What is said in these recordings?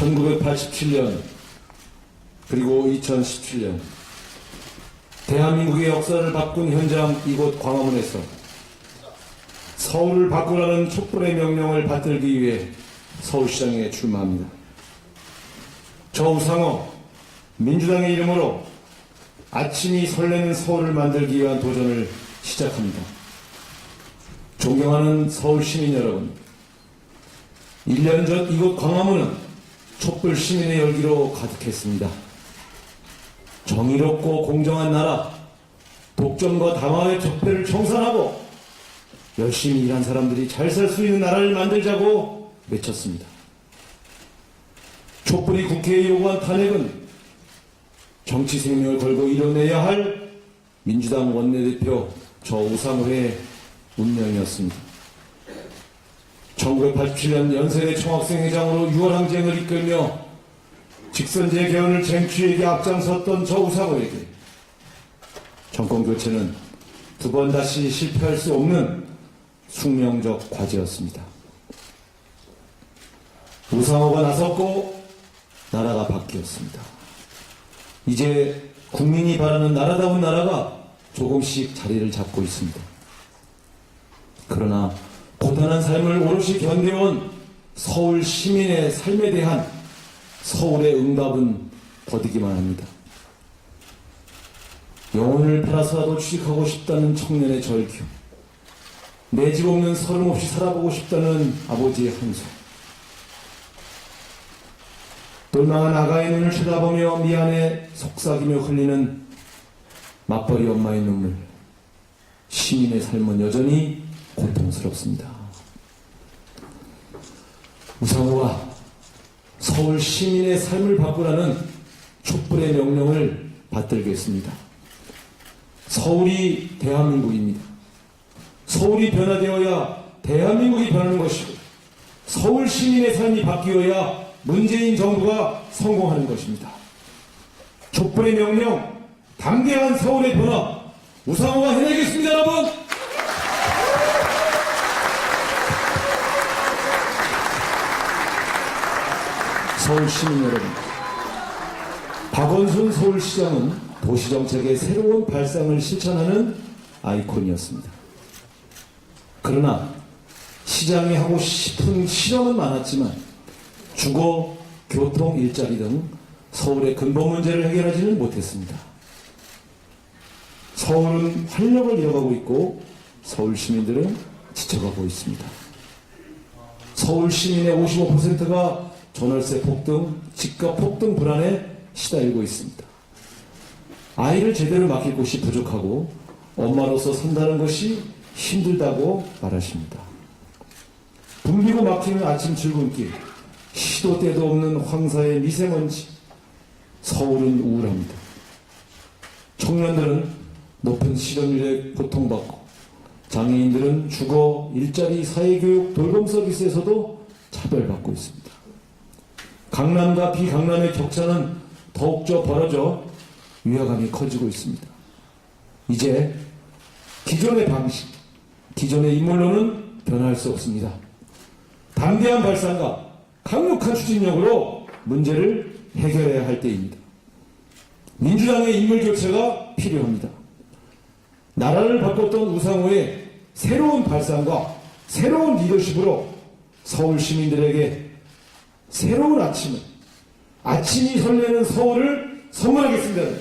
1987년 그리고 2017년 대한민국의 역사를 바꾼 현장 이곳 광화문에서 서울을 바꾸라는 촛불의 명령을 받들기 위해 서울시장에 출마합니다. 저 우상호 민주당의 이름으로 아침이 설레는 서울을 만들기 위한 도전을 시작합니다. 존경하는 서울 시민 여러분, 1년 전 이곳 광화문은 촛불 시민의 열기로 가득했습니다. 정의롭고 공정한 나라, 독점과 담화의 적폐를 청산하고 열심히 일한 사람들이 잘 살 수 있는 나라를 만들자고 외쳤습니다. 촛불이 국회에 요구한 탄핵은 정치 생명을 걸고 이뤄내야 할 민주당 원내대표 저 우상호의 운명이었습니다. 1987년 연세대 총학생회장으로 6월 항쟁을 이끌며 직선제 개헌을 쟁취에게 앞장섰던 저 우상호에게 정권 교체는 두 번 다시 실패할 수 없는 숙명적 과제였습니다. 우상호가 나섰고 나라가 바뀌었습니다. 이제 국민이 바라는 나라다운 나라가 조금씩 자리를 잡고 있습니다. 그러나 고단한 삶을 오롯이 견뎌온 서울 시민의 삶에 대한 서울의 응답은 더디기만 합니다. 영혼을 팔아서라도 취직하고 싶다는 청년의 절규, 내 집 없는 서름 없이 살아보고 싶다는 아버지의 한소, 똘망한 아가의 눈을 쳐다보며 미안해 속삭이며 흘리는 맞벌이 엄마의 눈물, 시민의 삶은 여전히 고통스럽습니다. 우상호와 서울 시민의 삶을 바꾸라는 촛불의 명령을 받들겠습니다. 서울이 대한민국입니다. 서울이 변화되어야 대한민국이 변하는 것이고 서울 시민의 삶이 바뀌어야 문재인 정부가 성공하는 것입니다. 촛불의 명령, 담대한 서울의 변화, 우상호가 해내겠습니다, 여러분! 서울 시민 여러분, 박원순 서울시장은 도시정책의 새로운 발상을 실천하는 아이콘이었습니다. 그러나 시장이 하고 싶은 실험은 많았지만 주거, 교통, 일자리 등 서울의 근본 문제를 해결하지는 못했습니다. 서울은 활력을 이어가고 있고 서울 시민들은 지쳐가고 있습니다. 서울 시민의 55%가 전월세 폭등, 집값 폭등 불안에 시달리고 있습니다. 아이를 제대로 맡길 곳이 부족하고 엄마로서 산다는 것이 힘들다고 말하십니다. 붐비고 막히는 아침 출근길, 시도 때도 없는 황사의 미세먼지, 서울은 우울합니다. 청년들은 높은 실업률에 고통받고 장애인들은 주거, 일자리, 사회교육, 돌봄 서비스에서도 차별받고 있습니다. 강남과 비강남의 격차는 더욱더 벌어져 위화감이 커지고 있습니다. 이제 기존의 방식, 기존의 인물로는 변할 수 없습니다. 담대한 발상과 강력한 추진력으로 문제를 해결해야 할 때입니다. 민주당의 인물 교체가 필요합니다. 나라를 바꿨던 우상호의 새로운 발상과 새로운 리더십으로 서울 시민들에게 새로운 아침을, 아침이 설레는 서울을 선물하겠습니다.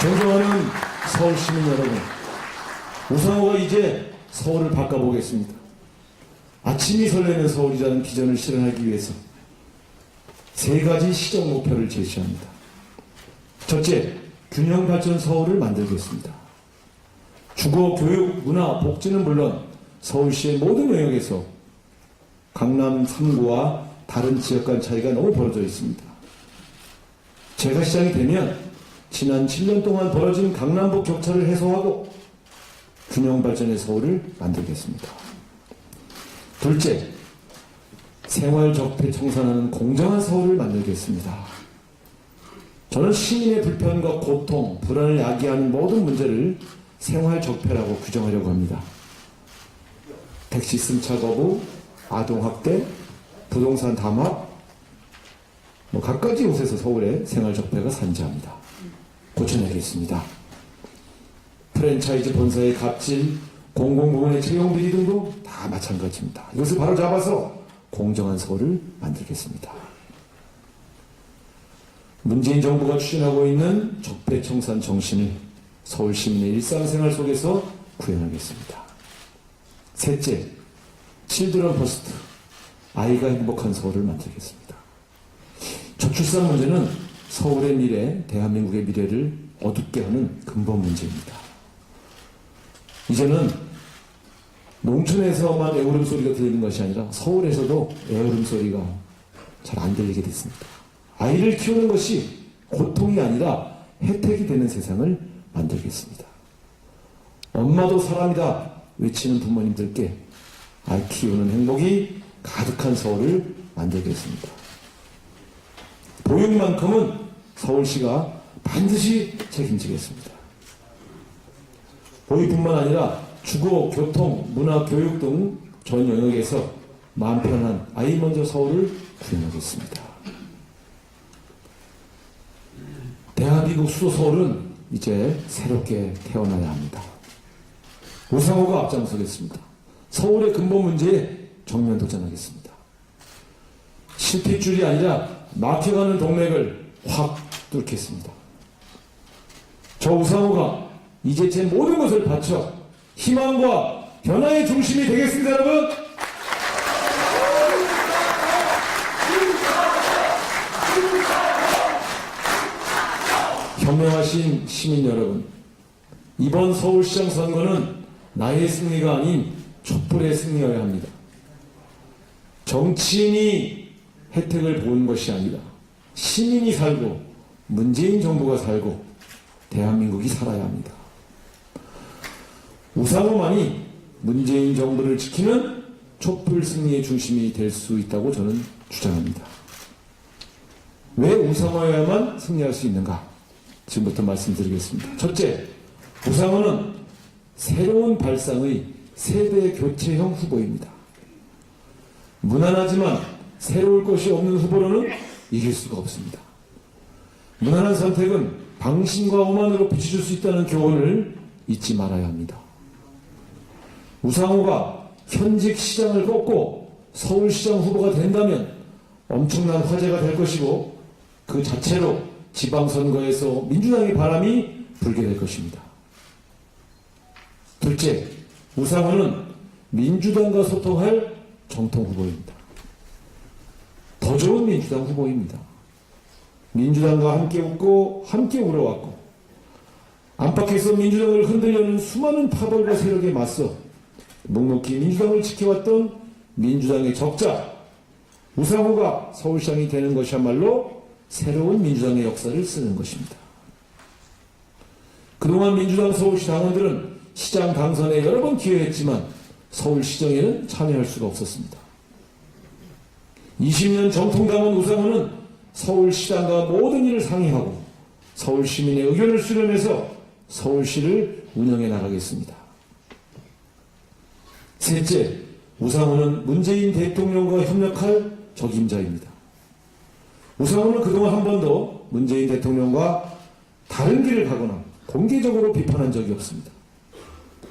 존경하는 서울 시민 여러분, 우상호가 이제 서울을 바꿔보겠습니다. 아침이 설레는 서울이라는 비전을 실현하기 위해서 세 가지 시정 목표를 제시합니다. 첫째, 균형 발전 서울을 만들겠습니다. 주거, 교육, 문화, 복지는 물론 서울시의 모든 영역에서 강남 3구와 다른 지역 간 차이가 너무 벌어져 있습니다. 제가 시장이 되면 지난 7년 동안 벌어진 강남북 격차를 해소하고 균형 발전의 서울을 만들겠습니다. 둘째, 생활 적폐 청산하는 공정한 서울을 만들겠습니다. 저는 시민의 불편과 고통, 불안을 야기하는 모든 문제를 생활 적폐라고 규정하려고 합니다. 택시 승차 거부, 아동학대, 부동산 담합, 뭐 갖가지 곳에서 서울의 생활 적폐가 산재합니다. 고쳐내겠습니다. 프랜차이즈 본사의 갑질, 공공부문의 채용 비리 등도 다 마찬가지입니다. 이것을 바로 잡아서 공정한 서울을 만들겠습니다. 문재인 정부가 추진하고 있는 적폐청산 정신을 서울 시민의 일상생활 속에서 구현하겠습니다. 셋째, 칠드런 퍼스트, 아이가 행복한 서울을 만들겠습니다. 저출산 문제는 서울의 미래, 대한민국의 미래를 어둡게 하는 근본 문제입니다. 이제는 농촌에서만 애울음 소리가 들리는 것이 아니라 서울에서도 애울음 소리가 잘 안 들리게 됐습니다. 아이를 키우는 것이 고통이 아니라 혜택이 되는 세상을 만들겠습니다. 엄마도 사람이다 외치는 부모님들께 아이 키우는 행복이 가득한 서울을 만들겠습니다. 보육만큼은 서울시가 반드시 책임지겠습니다. 보육뿐만 아니라 주거, 교통, 문화, 교육 등 전 영역에서 마음 편한 아이 먼저 서울을 구현하겠습니다. 대한민국 수도 서울은 이제 새롭게 태어나야 합니다. 우상호가 앞장서겠습니다. 서울의 근본 문제에 정면 도전하겠습니다. 실핏줄이 아니라 막혀가는 동맥을 확 뚫겠습니다. 저 우상호가 이제 제 모든 것을 바쳐 희망과 변화의 중심이 되겠습니다, 여러분! 현명하신 시민 여러분, 이번 서울시장 선거는 나의 승리가 아닌 촛불의 승리여야 합니다. 정치인이 혜택을 보는 것이 아니라 시민이 살고 문재인 정부가 살고 대한민국이 살아야 합니다. 우상호만이 문재인 정부를 지키는 촛불 승리의 중심이 될 수 있다고 저는 주장합니다. 왜 우상호여야만 승리할 수 있는가? 지금부터 말씀드리겠습니다. 첫째, 우상호는 새로운 발상의 세대 교체형 후보입니다. 무난하지만 새로울 것이 없는 후보로는 이길 수가 없습니다. 무난한 선택은 방심과 오만으로 비춰줄 수 있다는 교훈을 잊지 말아야 합니다. 우상호가 현직 시장을 꺾고 서울시장 후보가 된다면 엄청난 화제가 될 것이고 그 자체로 지방선거에서 민주당의 바람이 불게 될 것입니다. 둘째, 우상호는 민주당과 소통할 정통 후보입니다. 더 좋은 민주당 후보입니다. 민주당과 함께 웃고 함께 울어왔고 안팎에서 민주당을 흔들려는 수많은 파벌과 세력에 맞서 묵묵히 민주당을 지켜왔던 민주당의 적자 우상호가 서울시장이 되는 것이야말로 새로운 민주당의 역사를 쓰는 것입니다. 그동안 민주당 서울시 당원들은 시장 당선에 여러 번 기여했지만 서울시정에는 참여할 수가 없었습니다. 20년 정통당원 우상호는 서울시장과 모든 일을 상의하고 서울시민의 의견을 수렴해서 서울시를 운영해 나가겠습니다. 셋째, 우상호는 문재인 대통령과 협력할 적임자입니다. 우상호는 그동안 한 번도 문재인 대통령과 다른 길을 가거나 공개적으로 비판한 적이 없습니다.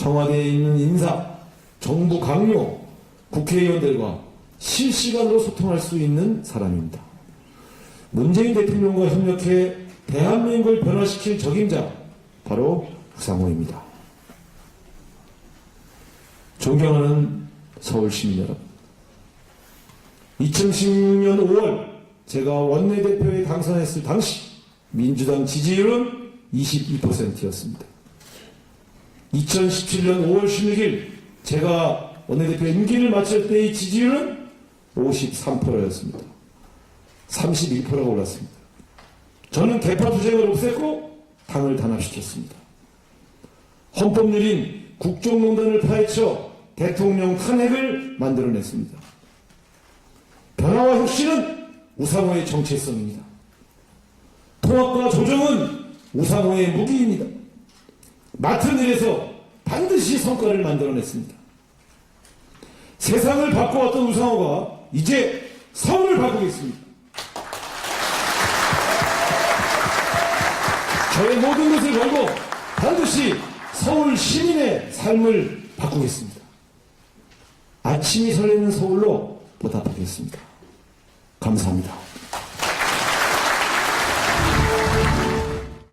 청와대에 있는 인사, 정부 강요, 국회의원들과 실시간으로 소통할 수 있는 사람입니다. 문재인 대통령과 협력해 대한민국을 변화시킬 적임자, 바로 우상호입니다. 존경하는 서울 시민 여러분. 2016년 5월 제가 원내대표에 당선했을 당시 민주당 지지율은 22%였습니다. 2017년 5월 16일 제가 원내대표 임기를 마칠 때의 지지율은 53%였습니다. 31%가 올랐습니다. 저는 개파 투쟁을 없앴고 당을 단합시켰습니다. 헌법률인 국정농단을 파헤쳐 대통령 탄핵을 만들어냈습니다. 변화와 혁신은 우상호의 정체성입니다. 통합과 조정은 우상호의 무기입니다. 맡은 일에서 반드시 성과를 만들어냈습니다. 세상을 바꿔왔던 우상호가 이제 서울을 바꾸겠습니다. 저의 모든 것을 걸고 반드시 서울 시민의 삶을 바꾸겠습니다. 아침이 설레는 서울로 보답하겠습니다. 감사합니다.